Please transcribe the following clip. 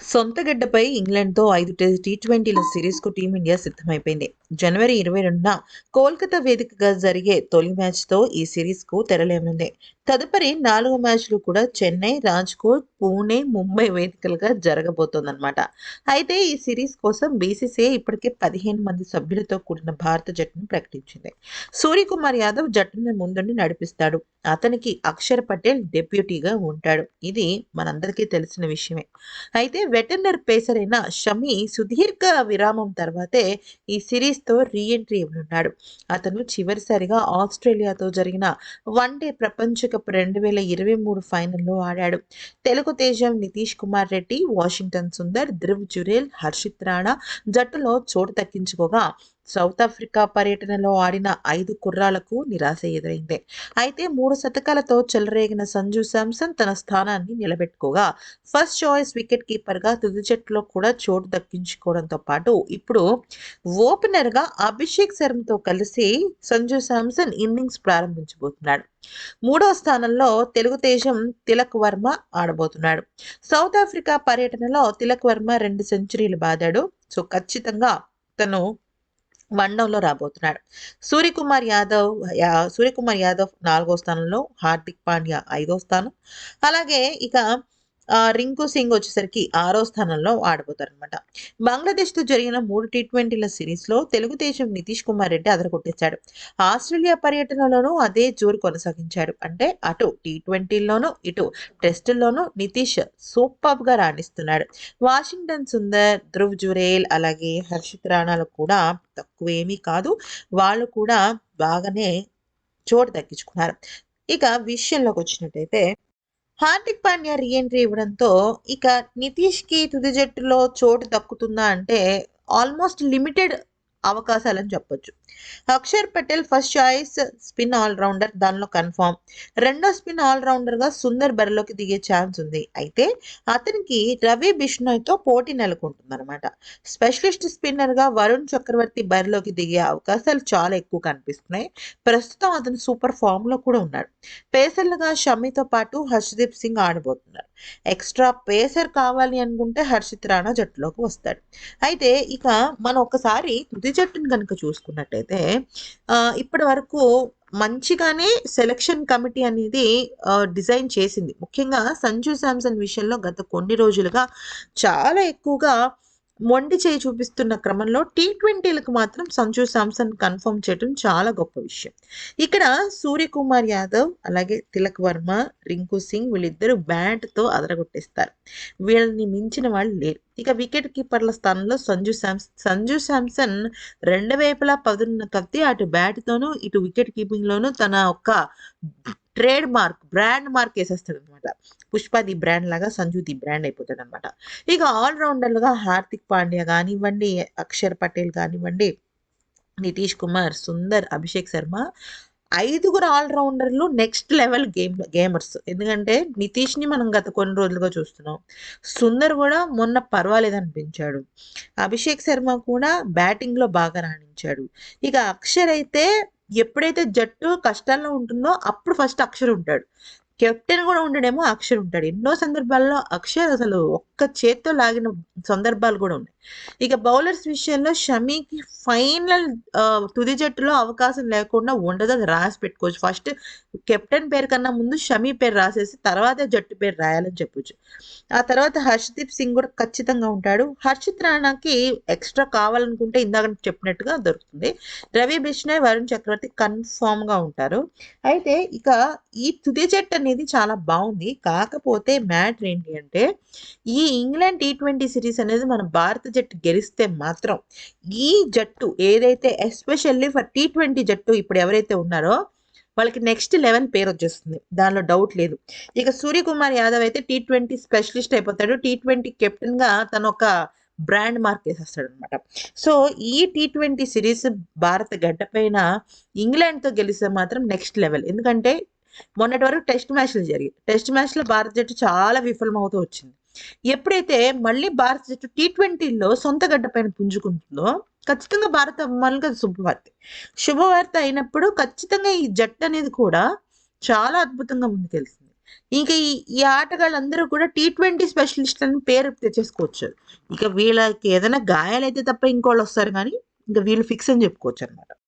సొంత గడ్డపై ఇంగ్లాండ్తో ఐదు టెస్ట్ టీ ట్వంటీల సిరీస్కు టీమిండియా సిద్ధమైపోయింది. జనవరి ఇరవై రెండున కోల్కతా వేదికగా జరిగే తొలి మ్యాచ్తో ఈ సిరీస్కు తెరలేనుంది. తదుపరి నాలుగు మ్యాచ్లు కూడా చెన్నై రాజ్కోట్ పూణే ముంబై వేదికలుగా జరగబోతోందన్నమాట. అయితే ఈ సిరీస్ కోసం బీసీసీఐ ఇప్పటికే పదిహేను మంది సభ్యులతో కూడిన భారత జట్టును ప్రకటించింది. సూర్యకుమార్ యాదవ్ జట్టును ముందుండి నడిపిస్తాడు. అతనికి అక్షర్ పటేల్ డెప్యూటీగా ఉంటాడు. ఇది మనందరికీ తెలిసిన విషయమే. అయితే వెటర్నర్ పేసర్ అయిన షమి సుదీర్ఘ విరామం తర్వాతే ఈ సిరీస్ సిరీస్తో రీఎంట్రీ ఇవ్వనున్నాడు. అతను చివరిసారిగా ఆస్ట్రేలియాతో జరిగిన వన్డే ప్రపంచ కప్ రెండు వేల ఇరవై మూడు ఫైనల్లో ఆడాడు. తెలుగు తేజం నితీష్ కుమార్ రెడ్డి వాషింగ్టన్ సుందర్ ధ్రువ్ జురేల్ హర్షిత్ రాణా జట్టులో చోటు దక్కించుకోగా సౌత్ ఆఫ్రికా పర్యటనలో ఆడిన ఐదు కుర్రాలకు నిరాశ ఎదురైంది. అయితే మూడు శతకాలతో చెలరేగిన సంజు శాంసన్ తన స్థానాన్ని నిలబెట్టుకోగా ఫస్ట్ చాయిస్ వికెట్ కీపర్గా తుది జట్టులో కూడా చోటు దక్కించుకోవడంతో పాటు ఇప్పుడు ఓపెనర్గా అభిషేక్ శర్మతో కలిసి సంజు శాంసన్ ఇన్నింగ్స్ ప్రారంభించబోతున్నాడు. మూడో స్థానంలో తెలుగుదేశం తిలక్ వర్మ ఆడబోతున్నాడు. సౌత్ ఆఫ్రికా పర్యటనలో తిలక్ వర్మ రెండు సెంచరీలు బాదాడు. సో ఖచ్చితంగా తను వన్డౌన్లో రాబోతున్నాడు. సూర్యకుమార్ యాదవ్ సూర్యకుమార్ యాదవ్ నాలుగో స్థానంలో హార్దిక్ పాండ్యా ఐదో స్థానం. అలాగే ఇక రింకు సింగ్ వచ్చేసరికి ఆరో స్థానంలో ఆడబోతారు అనమాట బంగ్లాదేశ్తో జరిగిన మూడు టీ ట్వంటీల సిరీస్లో తెలుగుదేశం నితీష్ కుమార్ రెడ్డి అదరగొట్టేశాడు. ఆస్ట్రేలియా పర్యటనలోనూ అదే జోరు కొనసాగించాడు. అంటే అటు టీ ట్వంటీల్లోనూ ఇటు టెస్టుల్లోనూ నితీష్ సూపర్గా రాణిస్తున్నాడు. వాషింగ్టన్ సుందర్ ధ్రువ్ జురేల్ అలాగే హర్షిత్ రాణాలు కూడా తక్కువేమీ కాదు. వాళ్ళు కూడా బాగానే చోటు దక్కించుకున్నారు. ఇక విషయంలోకి వచ్చినట్టయితే హార్దిక్ పాండ్యా రీఎంట్రీ ఇవ్వడంతో ఇక నితీష్కి తుది జట్టులో చోటు దక్కుతుందా అంటే ఆల్మోస్ట్ లిమిటెడ్ అవకాశాలని చెప్పొచ్చు. Akshar Patel first choice spin allrounder దానిలో కన్ఫామ్. రెండో స్పిన్ ఆల్రౌండర్గా సుందర్ బరిలోకి దిగే ఛాన్స్ ఉంది. అయితే అతనికి రవి బిష్ణోయ్తో పోటీ నెలకొంటుంది అనమాట స్పెషలిస్ట్ స్పిన్నర్గా వరుణ్ చక్రవర్తి బరిలోకి దిగే అవకాశాలు చాలా ఎక్కువ కనిపిస్తున్నాయి. ప్రస్తుతం అతను సూపర్ ఫామ్లో కూడా ఉన్నాడు. పేసర్లుగా షమితో పాటు హర్షదీప్ సింగ్ ఆడబోతున్నారు. ఎక్స్ట్రా పేసర్ కావాలి అనుకుంటే హర్షిత్ రాణా జట్టులోకి వస్తాడు. అయితే ఇక మనం ఒకసారి తుది జట్టును కనుక చూసుకున్నట్టయితే ఇప్పటి వరకు మంచిగానే సెలక్షన్ కమిటీ అనేది డిజైన్ చేసింది. ముఖ్యంగా సంజు శాంసన్ విషయంలో గత కొన్ని రోజులుగా చాలా ఎక్కువగా మొండి చేయి చూపిస్తున్న క్రమంలో టీ ట్వంటీలకు మాత్రం సంజు శాంసన్ కన్ఫర్మ్ చేయడం చాలా గొప్ప విషయం. ఇక్కడ సూర్యకుమార్ యాదవ్ అలాగే తిలక్ వర్మ రింకు సింగ్ వీళ్ళిద్దరూ బ్యాట్తో అదరగొట్టేస్తారు. వీళ్ళని మించిన వాళ్ళు లేరు. ఇక వికెట్ కీపర్ల స్థానంలో సంజు శాంసన్ సంజు శాంసన్ రెండు వైపులా పదున్న కత్తి అటు బ్యాట్తోనూ ఇటు వికెట్ కీపింగ్లోనూ తన ఒక ట్రేడ్ మార్క్ బ్రాండ్ మార్క్ వేసేస్తాడు అనమాట పుష్పది బ్రాండ్ లాగా సంజుది బ్రాండ్ అయిపోతాడు అనమాట ఇక ఆల్రౌండర్లుగా హార్దిక్ పాండ్యా కానివ్వండి అక్షర్ పటేల్ కానివ్వండి నితీష్ కుమార్ సుందర్ అభిషేక్ శర్మ ఐదుగురు ఆల్రౌండర్లు నెక్స్ట్ లెవెల్ గేమ్ గేమర్స్. ఎందుకంటే నితీష్ని మనం గత కొన్ని రోజులుగా చూస్తున్నాం. సుందర్ కూడా మొన్న పర్వాలేదు అనిపించాడు అభిషేక్ శర్మ కూడా బ్యాటింగ్లో బాగా రాణించాడు. ఇక అక్షర్ అయితే ఎప్పుడైతే జట్టు కష్టాల్లో ఉంటుందో అప్పుడు ఫస్ట్ అక్షర్ ఉంటాడు కెప్టెన్ కూడా ఉండడేమో అక్షర్ ఉంటాడు. ఎన్నో సందర్భాల్లో అక్షర్ అసలు ఒక్క చేత్తో లాగిన సందర్భాలు కూడా ఉన్నాయి. ఇక బౌలర్స్ విషయంలో షమీకి ఫైనల్ తుది జట్టులో అవకాశం లేకుండా ఉండదు అది రాసి పెట్టుకోవచ్చు. ఫస్ట్ కెప్టెన్ పేరు కన్నా ముందు షమీ పేరు రాసేసి తర్వాత జట్టు పేరు రాయాలని చెప్పొచ్చు. ఆ తర్వాత హర్షదీప్ సింగ్ కూడా ఖచ్చితంగా ఉంటాడు. హర్షిత్ రాణాకి ఎక్స్ట్రా కావాలనుకుంటే ఇందాక చెప్పినట్టుగా దొరుకుతుంది. రవి బిష్ణయ్ వరుణ్ చక్రవర్తి కన్ఫామ్గా ఉంటారు. అయితే ఇక ఈ తుది జట్టు అనేది చాలా బాగుంది కాకపోతే మ్యాటర్ ఏంటి అంటే ఈ ఇంగ్లాండ్ టీ ట్వంటీ సిరీస్ అనేది మన భారత జట్టు గెలిస్తే మాత్రం ఈ జట్టు ఏదైతే ఎస్పెషల్లీ ఫర్ టీ ట్వంటీ జట్టు ఇప్పుడు ఎవరైతే ఉన్నారో వాళ్ళకి నెక్స్ట్ లెవెల్ పేరు వచ్చేస్తుంది దానిలో డౌట్ లేదు. ఇక సూర్యకుమార్ యాదవ్ అయితే టీ ట్వంటీ స్పెషలిస్ట్ అయిపోతాడు. టీ ట్వంటీ కెప్టెన్గా తను ఒక బ్రాండ్ మార్క్ వేసేస్తాడు అనమాట సో ఈ టీ ట్వంటీ సిరీస్ భారత గడ్డపైన ఇంగ్లాండ్తో గెలిస్తే మాత్రం నెక్స్ట్ లెవెల్. ఎందుకంటే మొన్నటి వరకు టెస్ట్ మ్యాచ్లు జరిగాయి. టెస్ట్ మ్యాచ్లో భారత జట్టు చాలా విఫలమవుతూ వచ్చింది. ఎప్పుడైతే మళ్ళీ భారత జట్టు టీ ట్వంటీలో సొంత గడ్డ పైన పుంజుకుంటుందో ఖచ్చితంగా భారత అభిమానులకు శుభవార్త. శుభవార్త అయినప్పుడు ఖచ్చితంగా ఈ జట్టు అనేది కూడా చాలా అద్భుతంగా ముందుకెళ్తుంది ఇంకా ఈ ఈ ఆటగాళ్ళందరూ కూడా టీ ట్వంటీ స్పెషలిస్ట్ అని పేరు తెచ్చేసుకోవచ్చు. ఇక వీళ్ళకి ఏదైనా గాయాలైతే తప్ప ఇంకోళ్ళు వస్తారు కానీ ఇంకా వీళ్ళు ఫిక్స్ అని చెప్పుకోవచ్చు అనమాట